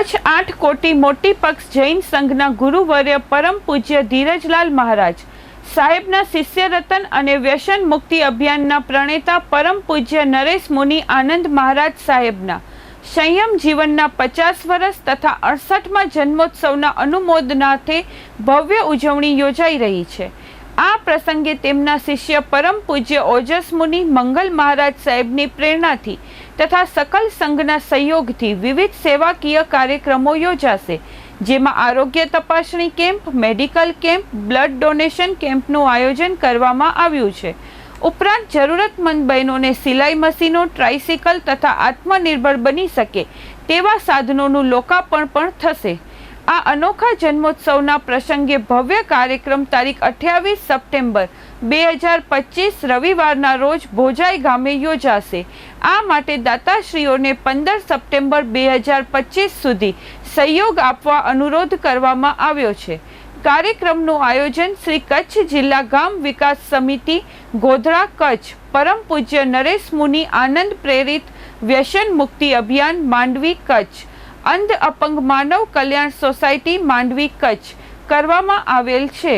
કચ્છ આઠ કોટી મોટી પક્ષ જૈન સંઘના ગુરુવર્ય પરમ પૂજ્ય ધીરજલાલ મહારાજ. સાહેબના શિષ્ય રતન અને વ્યસન મુક્તિ અભિયાનના પ્રણેતા પરમ પૂજ્ય નરેશ મુનિ આનંદ મહારાજ સાહેબના. સંયમ જીવનના પચાસ વર્ષ તથા અડસઠમાં જન્મોત્સવના અનુમોદનાથે ભવ્ય ઉજવણી યોજાઈ રહી છે. આ પ્રસંગે તેમના શિષ્ય પરમ પૂજ્ય ઓજસ મુનિ મંગલ મહારાજ સાહેબની પ્રેરણાથી તથા સકલ સંઘના સહયોગથી વિવિધ સેવાકીય કાર્યક્રમો યોજાશે, જેમાં આરોગ્ય તપાસણી camp, medical camp, blood donation કેમ્પનું આયોજન કરવામાં આવ્યું છે. ઉપરાંત જરૂરતમંદ બહેનોને સિલાઈ મશીનો, ટ્રાઇસિકલ તથા આત્મનિર્ભર બની શકે તેવા સાધનોનું લોકાર્પણ પણ થશે. આ અનોખા જન્મોત્સવના પ્રસંગે ભવ્ય કાર્યક્રમ તારીખ અઠ્યાવીસ સપ્ટેમ્બર બે હજાર પચીસ રવિવારના રોજ ભોજાઈ ગામે યોજાશે. આ માટે દાતાશ્રીઓને પંદર સપ્ટેમ્બર બે હજાર પચીસ સુધી સહયોગ આપવા અનુરોધ કરવામાં આવ્યો છે. કાર્યક્રમનું આયોજન શ્રી કચ્છ જિલ્લા ગામ વિકાસ સમિતિ, ગોધરા કચ્છ, પરમ પૂજ્ય નરેશ મુનિ આનંદ પ્રેરિત વ્યસન મુક્તિ અભિયાન માંડવી કચ્છ અંધ અપંગ માનવ કલ્યાણ સોસાયટી માંડવી કચ્છ કરવામાં આવેલ છે.